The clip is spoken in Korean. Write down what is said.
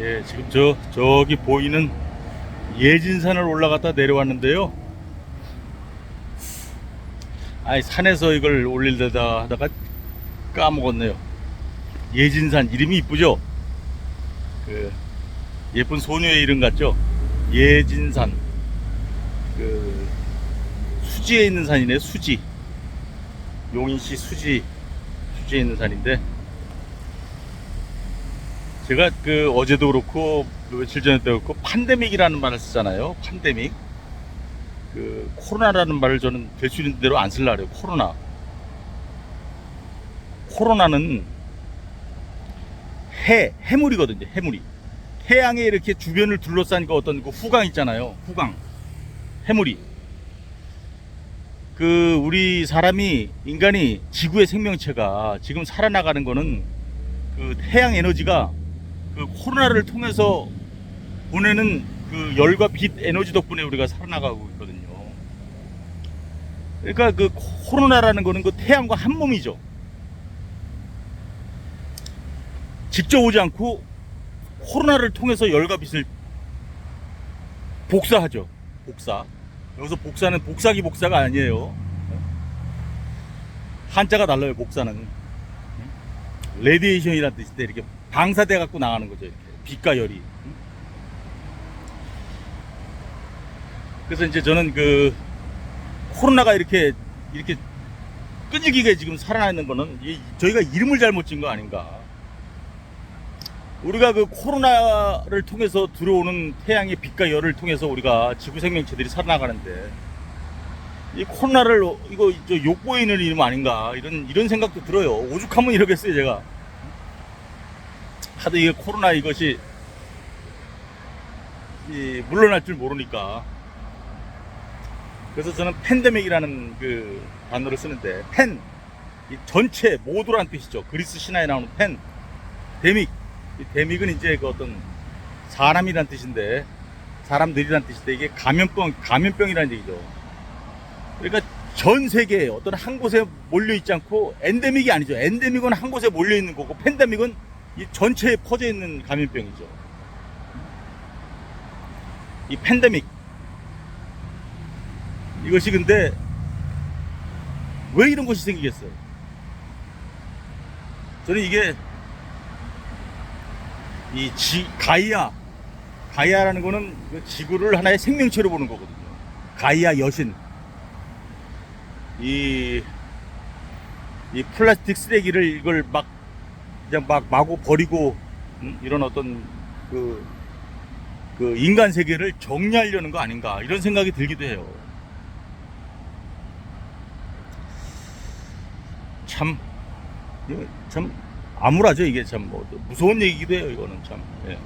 예, 지금 저 저기 보이는 예진산을 올라갔다 내려왔는데요. 아니 산에서 이걸 올릴려다 하다가 까먹었네요. 예진산 이름이 이쁘죠? 그 예쁜 소녀의 이름 같죠? 예진산. 그 수지에 있는 산이네. 수지. 용인시 수지 수지에 있는 산인데 제가 그 어제도 그렇고 며칠 전에도 그렇고 판데믹이라는 말을 쓰잖아요. 판데믹. 그 코로나라는 말을 저는 될 수 있는 대로 안 쓸라 그래요. 코로나. 코로나는 해 해물이거든요. 해물이. 태양에 이렇게 주변을 둘러싼 그 어떤 그 후광 있잖아요. 후광. 해물이. 그 우리 사람이 인간이 지구의 생명체가 지금 살아나가는 거는 그 태양 에너지가 그 코로나를 통해서 보내는 그 열과 빛 에너지 덕분에 우리가 살아나가고 있거든요. 그러니까 그 코로나라는 거는 그 태양과 한 몸이죠. 직접 오지 않고 코로나를 통해서 열과 빛을 복사하죠. 복사. 여기서 복사는 복사기 복사가 아니에요. 한자가 달라요. 복사는. 레디에이션이라는 뜻인데 이렇게 방사돼 갖고 나가는 거죠. 이렇게 빛과 열이. 그래서 이제 저는 그 코로나가 이렇게 이렇게 끈질기게 지금 살아나는 거는 이- 저희가 이름을 잘못 지은 거 아닌가. 우리가 그 코로나를 통해서 들어오는 태양의 빛과 열을 통해서 우리가 지구 생명체들이 살아나가는데 이 코로나를 이거 저 욕보이는 이름 아닌가 이런 이런 생각도 들어요. 오죽하면 이러겠어요 제가. 하도 이게 코로나 이것이 이 물러날 줄 모르니까. 그래서 저는 팬데믹이라는 그 단어를 쓰는데 팬, 이 전체 모두란 뜻이죠. 그리스 신화에 나오는 팬, 데믹. 이 데믹은 이제 그 어떤 사람이란 뜻인데 사람들이란 뜻인데 이게 감염병, 감염병이라는 얘기죠. 그러니까 전 세계에 어떤 한 곳에 몰려 있지 않고 엔데믹이 아니죠. 엔데믹은 한 곳에 몰려 있는 거고 팬데믹은 이 전체에 퍼져 있는 감염병이죠. 이 팬데믹 이것이 근데 왜 이런 것이 생기겠어요? 저는 이게 이 지, 가이아 가이아라는 거는 그 지구를 하나의 생명체로 보는 거거든요. 가이아 여신 이, 이 플라스틱 쓰레기를 이걸 막 그냥 막 마구 버리고 음, 이런 어떤 그, 그 인간 세계를 정리하려는 거 아닌가 이런 생각이 들기도 해요. 참, 참 암울하죠 이게 참 뭐 무서운 얘기기도 해요 이거는 참. 예.